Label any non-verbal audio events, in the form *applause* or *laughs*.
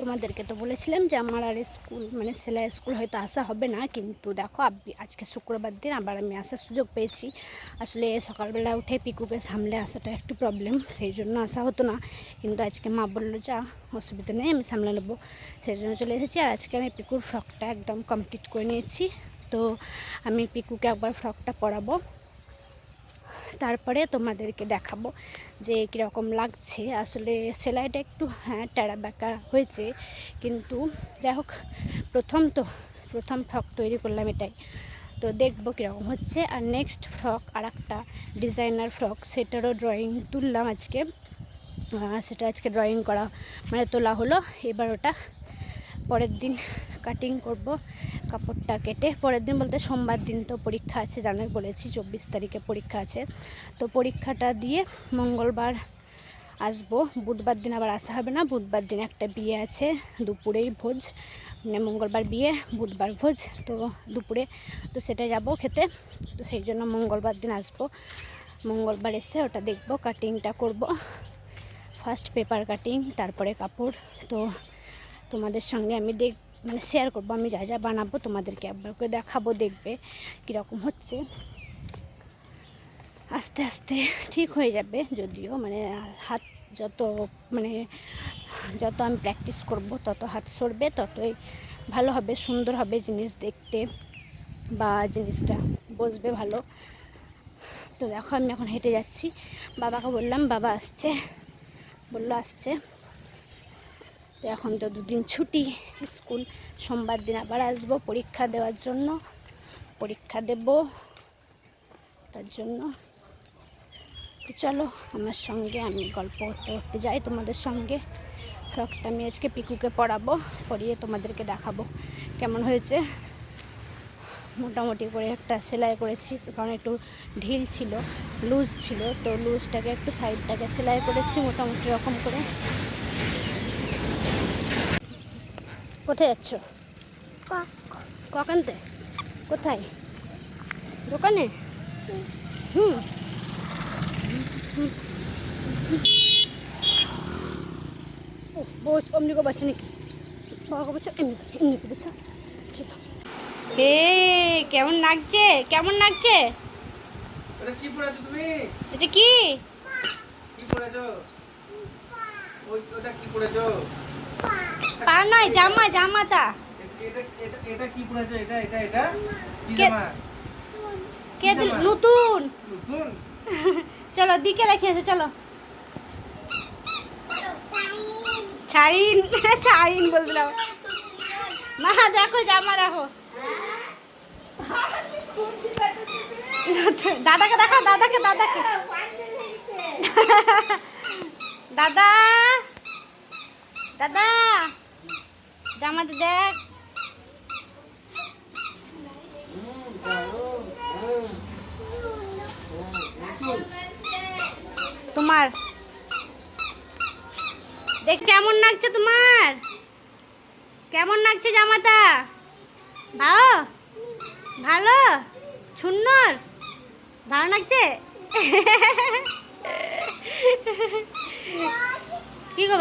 তোমাদেরকে তো বলেছিলাম যে আমার আর স্কুল মানে সেলাই স্কুল হয়তো আসা হবে না, কিন্তু দেখো আজকে শুক্রবার দিন আবার আমি আসার সুযোগ পেয়েছি। আসলে সকালবেলা উঠে পিকুকে সামলে আসাটা একটু প্রবলেম সেই জন্য আসা হতো না। কিন্তু আজকে মা বলল, যা, অসুবিধা নেই, আমি সামলে নেব। সেই জন্য চলে এসেছি, আর আজকে আমি পিকুর ফ্রকটা একদম কমপ্লিট করে নিয়েছি। তো আমি পিকুকে একবার ফ্রকটা পরাবো। তারপরে তোমাদেরকে দেখাবো যে কীরকম লাগছে। আসলে সেলাইটা একটু হ্যাঁ টেরা বেঁকা হয়েছে, কিন্তু যাই হোক, প্রথম তো, প্রথম ফ্রক তৈরি করলাম এটাই। তো দেখব কীরকম হচ্ছে। আর নেক্সট ফ্রক আর একটা ডিজাইনার ফ্রক, সেটারও ড্রয়িং তুললাম আজকে। সেটা আজকে ড্রয়িং করা মানে তোলা হলো। এবার ওটা পরের দিন কাটিং করব। কাপড়টা কেটে, পরের দিন বলতে সোমবার দিন তো পরীক্ষা আছে জানাই বলেছি চব্বিশ তারিখে পরীক্ষা আছে। তো পরীক্ষাটা দিয়ে মঙ্গলবার আসব, বুধবার দিন আবার আসা হবে না, বুধবার দিন একটা বিয়ে আছে, দুপুরেই ভোজ মানে মঙ্গলবার বিয়ে, বুধবার ভোজ, তো দুপুরে তো সেটা যাব খেতে, তো সেই জন্য মঙ্গলবার দিন আসব। মঙ্গলবার এসে ওটা দেখব কাটিংটা করব ফার্স্ট পেপার কাটিং তারপরে কাপড়, তো তোমাদের সঙ্গে আমি দেখ মানে শেয়ার করব, আমি যা যা বানাবো তোমাদেরকে একবার করে দেখাবো, দেখবে কীরকম হচ্ছে। আস্তে আস্তে ঠিক হয়ে যাবে যদিও মানে হাত যত মানে যত আমি প্র্যাকটিস করব, তত হাত সরবে, ততই ভালো হবে, সুন্দর হবে জিনিস দেখতে বা জিনিসটা বসবে ভালো। তো দেখো আমি এখন হেঁটে যাচ্ছি। বাবাকে বললাম, বাবা আসছে। বলল, আসছে। তো এখন তো দুদিন ছুটি, স্কুল। সোমবার দিন আবার আসব পরীক্ষা দেওয়ার জন্য। পরীক্ষা দেব তার জন্য। তো চলো, আমার সঙ্গে আমি গল্প করতে করতে যাই তোমাদের সঙ্গে। ফ্রকটা আমি আজকে পিকুকে পড়াবো, পড়িয়ে তোমাদেরকে দেখাবো কেমন হয়েছে। মোটামুটি করে একটা সেলাই করেছি কারণ একটু ঢিল ছিল, লুজ ছিল। তো লুজটাকে একটু সাইডটাকে সেলাই করেছি মোটামুটি রকম করে। কোথায় যাচ্ছ? কখানতে কোথায়? দোকানে? হুম। বউ অমনি কো বাচ্চা নাকি? বাবা বলছো এমনি এমনি বুঝছ হে কেমন লাগছে? কেমন লাগছে? ওটা কি পড়েছো তুমি? এটা কি? কি পড়েছো ওই ওটা কি পড়েছো পা নয় জামা জামাটা। এটা কি পড়েছো? এটা এটা এটা? কি কে- জামা? কে দিল নতুন। নতুন? *laughs* চলো দিকে রেখে এসো চলো। ছাড়িন *laughs* ছাড়িন বলছিলাম মা দেখো জামা দেখো। দাদাকে দেখো দাদাকে দাদাকে। *laughs* দাদা! দাদা জামাতে দেখ। তোমার দেখ, কেমন লাগছে তোমার? কেমন লাগছে জামাটা? ভালো? ভালো? সুন্দর? ভালো লাগছে? *laughs* কি গো